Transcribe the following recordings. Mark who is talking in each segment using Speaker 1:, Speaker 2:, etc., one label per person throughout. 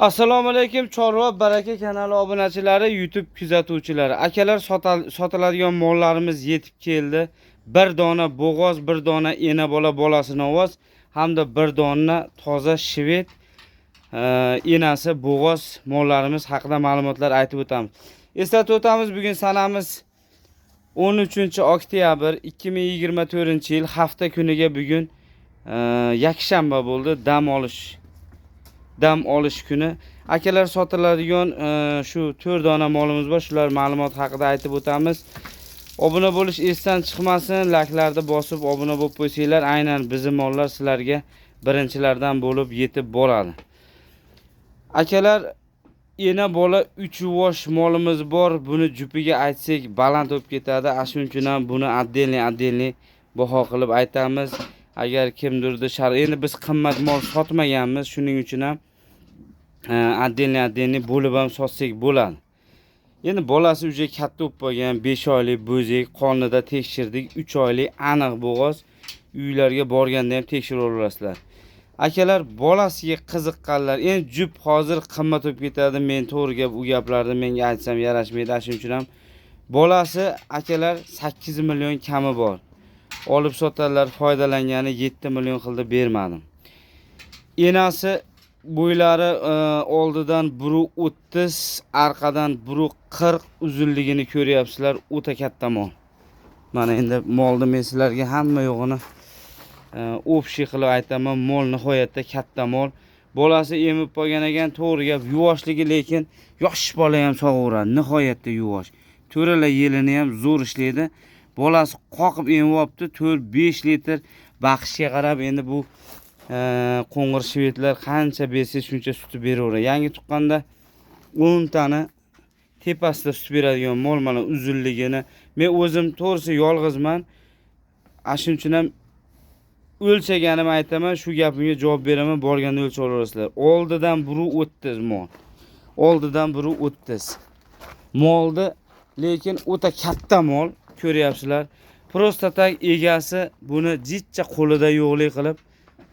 Speaker 1: assalomu alaykum chorva baraka kanali obunachilari youtube kuzatuvchilari. Akalar sotiladigan mollarimiz yetib keldi. Bir dona bo'g'oz bir dona ena bola bolasini ovoz hamda bir dona toza shved e, enasi bo'g'oz mollarimiz haqida ma'lumotlar aytib o'tamiz. Eslatib o'tamiz bugun sanamiz 13 oktyabr 2024 yil hafta kuniga bugun e, yakshanba bo'ldi. Dam olish dam olish kuni. Akalar sotiladigan e, shu to'rt dona molimiz bor. Shular ma'lumot haqida aytib o'tamiz. Obuna bo'lish esdan chiqmasin laklarni bosib obuna bo'lib qo'ysanglar aynan bizni mollar sizlarga birinchilardan bo'lib yetib boradi. Akalar ena bola uch yuvosh molimiz bor. Buni jupiga aytsak baland bo'lib ketadi. Ana shuning uchun ham buni отдельный отдельный baho qilib aytamiz. Agar kimdirni shar endi biz qimmat mol sotmaganmiz. Shuning uchun ham отдельный отдельный bo'lib ham sotsak bo'ladi endi bolasi уже katta bo'lib qolgan besh oylik bo'zek qonida tekshirdik uch oylik aniq bo'g'oz uylarga borganda ham tekshirib olasizlar akalar bolasiga qiziqqanlar endi jup hozir qimmat bo'lib ketadi men to'g'ri gap u gaplarni menga aytsam yarashmaydi ana shuning uchun ham bolasi akalar sakkiz million kami bor olib sotadilar foydalangani yetti million qildi bermadim enasi bo'ylari e, oldidan bir o'ttiz orqadan bir qirq uzunligini ko'ryapsizlar. O'ta katta mol. Mana endi molni men sizlarga hamma yo'g'ini e, общий qilib aytaman. Mol nihoyatda katta mol. Bolasi emib qolgan ekan to'g'ri gap yuvoshligi lekin yosh bola ham sog'averadi nihoyatda yuvosh. To'rala yelini ham zo'r ishlaydi. Bolasi qoqib emyapti to'rt besh litr baqishga qarab endi bu Ee, qo'ng'ir shvedlar qancha bersangiz shuncha suti beraveradi. Yangi tuqqanda o'ntani tepasida sut beradigan mol mana uzunligini men o'zim to'g'risi yolg'izman. Ana shuning uchun ham o'lchaganim aytaman shu gapimga javob beraman borganda o'lchab olaverasizlar. Oldidan biri o'ttiz mol. Oldidan biri o'ttiz molni lekin o'ta katta mol ko'ryapsizlar. Prosta tak egasi buni jichcha qo'lida yo'qlik qilib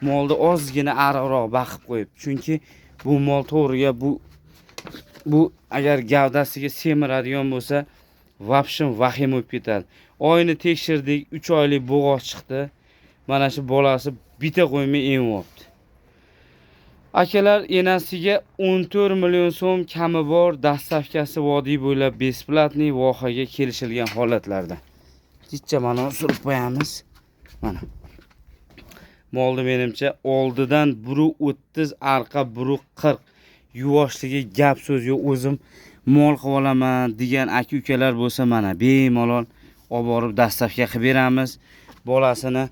Speaker 1: molni ozgina ariqroq baqib qo'yib chunki bu mol to'g'riga bu bu agar gavdasiga semiradigan bo'lsa vobshim vahima bo'lib ketadi oyni tekshirdik uch oylik bo'g'oz chiqdi. Mana shu bolasi bitta qo'ymay emyapti akalar enasiga 14 million so'm kami bor dastavkasi vodiy bo'ylab бесплатный vohaga kelishilgan holatlarda. Jichcha mana surib qo'yamiz. Mana. Molni menimcha oldidan biri o'ttiz arqa biri qirq. Yuvoshligi gap so'z yo'q o'zim mol qilib olaman degan aka ukalar bo'lsa mana bemalol olib borib dastavka qilib beramiz. Bolasini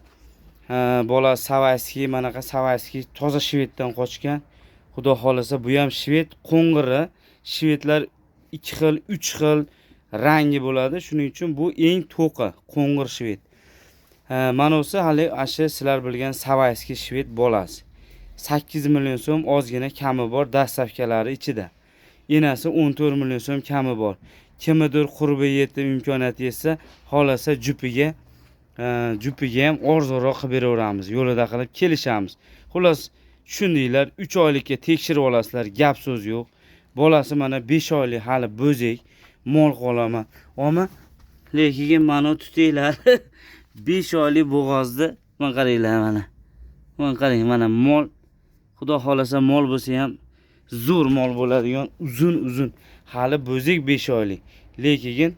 Speaker 1: bola savayskiy manaqa savayskiy toza shveddan qochgan. Xudo xohlasa bu ham shved qo'ng'iri. Shvedlar ikki xil uch xil rangi bo'ladi. Shuning uchun bu eng to'qi qo'ng'ir shved. Э, ha, hali ashu sizlar bilgan savayskiy shved bolasi. Sakkiz million so'm ozgina kami bor dastavkalari ichida. Enasi o'n to'rt million so'm kami bor. Kimnidir qurbi yetib imkoniyati yetsa xohlasa jupiga e, jupiga ham arzonroq qilib beraveramiz yo'lida qilib kelishamiz. Xullas tushundinglar uch oylikka tekshirib olasizlar gap so'z yo'q. Bolasi mana besh oylik hali bo'zek mol qolaman. Olaman oma lekin mana tutinglar. besh oylik bo'g'ozni mana qaranglar mana. Mana qarang mana mol. Xudo xohlasa mol bo'lsa ham zo'r mol bo'ladigan uzun uzun. Hali bo'zek besh oylik lekin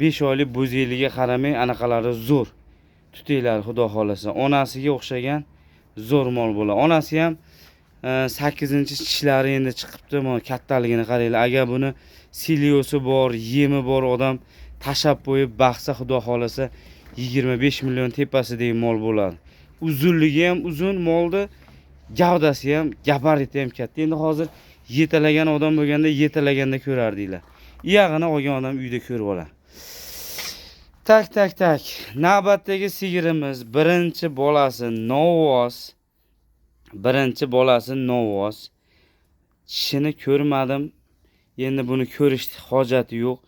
Speaker 1: besh oylik bo'zekligiga qaramay anaqalari zo'r. Tutinglar xudo xohlasa. Onasiga o'xshagan zo'r mol bo'ladi. Onasi ham e, sakkizinchi tishlari endi chiqibdi. Mana kattaligini qaranglar. Agar buni siliosi bor yemi bor odam tashlab qo'yib baqsa xudo xohlasa yigirma besh million tepasidagi mol bo'ladi. Uzunligi ham uzun molni gavdasi ham gabariti ham katta. Endi hozir yetalagan odam bo'lganda yetalaganda ko'rardinglar iyag'ini olgan odam uyda ko'rib oladi. Tak tak tak. Navbatdagi sigirimiz birinchi bolasi novvoz birinchi bolasi novvoz tishini ko'rmadim. Endi buni ko'rish hojati yo'q.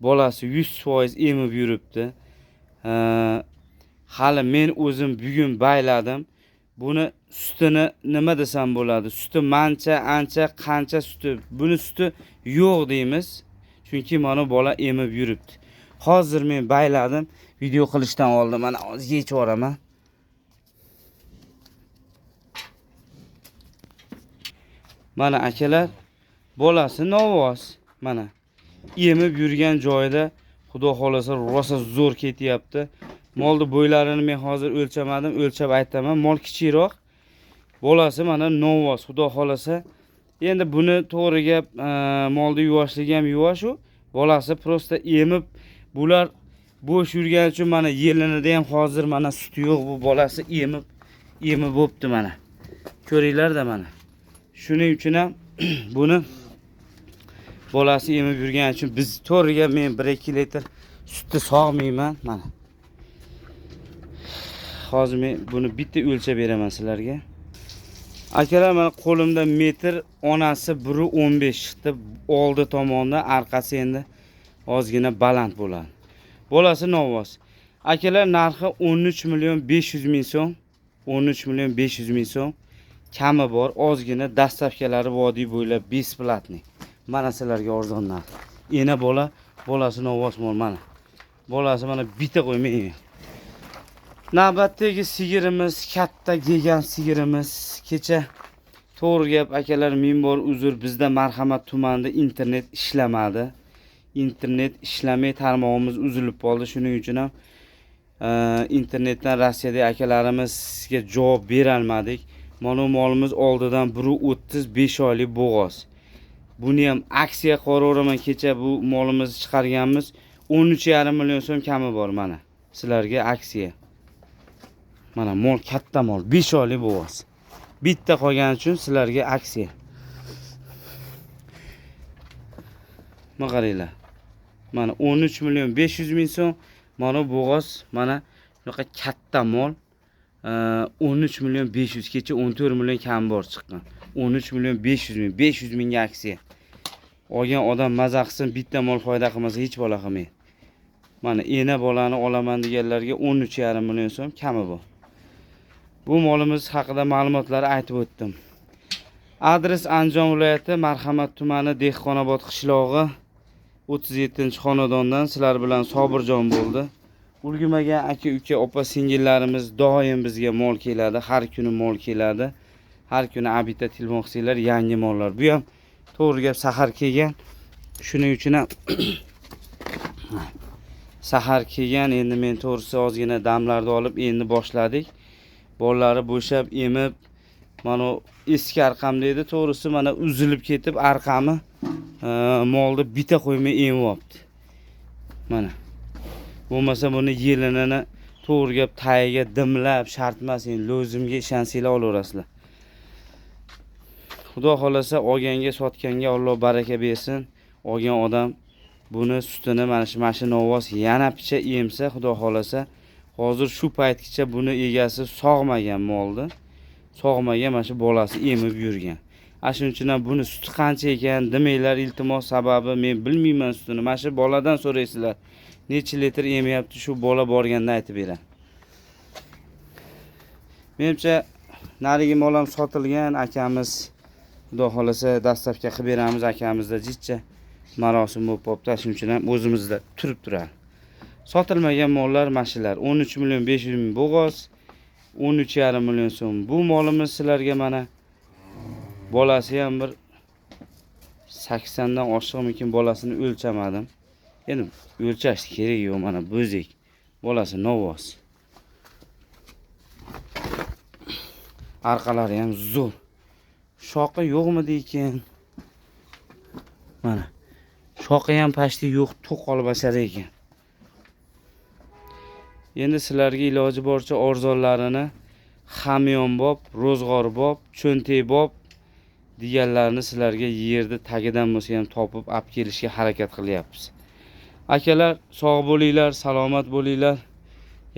Speaker 1: Bolasi yuz foiz emib yuribdi hali men o'zim bugun bayladim. Buni sutini nima desam bo'ladi? Suti mancha ancha qancha suti? Buni suti yo'q deymiz. Chunki mana bola emib yuribdi. Hozir men bayladim. Video qilishdan oldin mana hozir yechib yuboraman mana akalar bolasi novvoz mana emib yurgan joyida xudo xohlasa rosa zo'r ketyapti molni bo'ylarini men hozir o'lchamadim o'lchab aytaman mol kichikroq bolasi mana novvoz xudo xohlasa endi buni to'g'ri gap e, molni yuvoshligi ham yuvoshu bolasi просто emib bular bo'sh yurgani uchun mana yelinida ham hozir mana suti yo'q bu bolasi emib emib bo'libdi mana ko'ringlarda mana shuning uchun ham buni bolasi emib yurgani uchun biz to'riga men bir ikki litr sutni sog'mayman mana. Hozir men buni bitta o'lchab beraman sizlarga. Akalar mana qo'limda metr onasi biri o'n besh chiqdi oldi tomonda orqasi endi ozgina baland bo'ladi. Bolasi novvoz. Akalar narxi o'n uch million besh yuz ming so'm o'n uch million besh yuz ming so'm. Kami bor ozgina dastavkalari vodiy bo'ylab besplatniy mana sizlarga arzon narx ena bola bolasi novvoz mol mana. Bolasi mana bitta qo'ymayman navbatdagi sigirimiz katta degan sigirimiz. Kecha to'g'ri gap akalar ming bor uzr bizda marhamat tumanida internet ishlamadi. İnternet ishlamay tarmog'imiz uzilib qoldi. Shuning uchun ham e, internetdan rossiyadagi akalarimizga javob berolmadik. Mana bu molimiz oldidan bir o'ttiz besh oylik bo'g'oz buni ham aksiya qilaveraman kecha bu molimizni chiqarganmiz. O'n uch yarim million so'm kami bor mana. Sizlarga aksiya. Mana mol katta mol besh oylik bo'g'oz bitta qolgani uchun sizlarga aksiya. Mana qaranglar mana o'n uch million besh yuz ming so'm. Mana bo'g'oz mana shunaqa katta mol. O'n uch million besh yuz kecha o'n to'rt million kam bor chiqqan o'n uch million besh yuz ming besh yuz mingga aksiya olgan odam maza qilsin bitta mol foyda qilmasa hech bola qilmaydi mana ena bolani olaman deganlarga o'n uch yarim million so'm bor bu? Molimiz haqida ma'lumotlarni aytib o'tdim. Adres andijon viloyati marhamat tumani dehqonobod qishlog'i o'ttiz yettinchi xonadondan sizlar bilan sobirjon bo'ldi. Ulgurmagan aka uka opa singillarimiz doim bizga mol keladi har kuni mol keladi har kuni abita telefon yangi mollar. Bu ham to'g'ri gap sahar kelgan. Shuning uchun ham sahar kelgan. Endi men to'g'risi ozgina damlarni olib endi boshladik. Bolalari bo'shab emib mana eski arqam deydi to'g'risi mana uzilib ketib arqami molni bitta qo'ymay emyapti mana. Bo'lmasa buni yelinini to'g'ri gap tagiga dimlab shart emas endi lo'zimga ishonsanglar olaverasizlar xudo xohlasa olganga sotganga alloh baraka bersin. Olgan odam buni sutini mana shu mashina ovoz yana picha emsa xudo xohlasa hozir shu paytgacha buni egasi sog'magan molni sog'magan mana shu bolasi emib yurgan. Ana shuning uchun ham buni suti qancha ekan demanglar iltimos sababi men bilmayman sutini. Mana shu boladan so'raysizlar necha litr emayapti shu bola borganda aytib beraman menimcha narigi molam sotilgan akamiz xudo xohlasa dastavka qilib beramiz akamizda jichcha marosim bo'lib qolibdi. Shuning uchun ham o'zimizda turib turadi. Sotilmagan mollar mana shular o'n uch million besh yuz ming bo'g'oz. o'n uch yarim million so'm bu molimiz sizlarga mana. Bolasi ham bir saksondan oshiqmikin bolasini o'lchamadim. Endi o'lchash kerak yo'q mana bo'zek. Bolasi novvoz orqalari ham zo'r. Shoqi yo'qmidi ekan mana shoqi ham pashti yo'q to'q bashar ekan. Endi sizlarga iloji boricha orzonlarini hamyonbop ro'zg'orbob cho'ntakbob deganlarini sizlarga yerni tagidan bo'lsa ham topib olib kelishga harakat qilyapmiz. Akalar sog' bo'linglar salomat bo'linglar.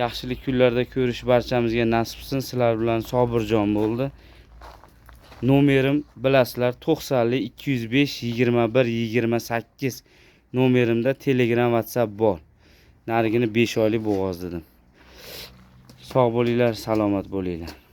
Speaker 1: Yaxshilik kunlarda ko'rish barchamizga nasib qilsin sizlar bilan sobirjon bo'ldi. Nomerim bilasizlar to'qsonlik ikki yuz besh yigirma bir yigirma sakkiz nomerimda telegram whatsapp bor. Narigini besh oylik bo'g'oz dedim sog' bo'linglar salomat bo'linglar.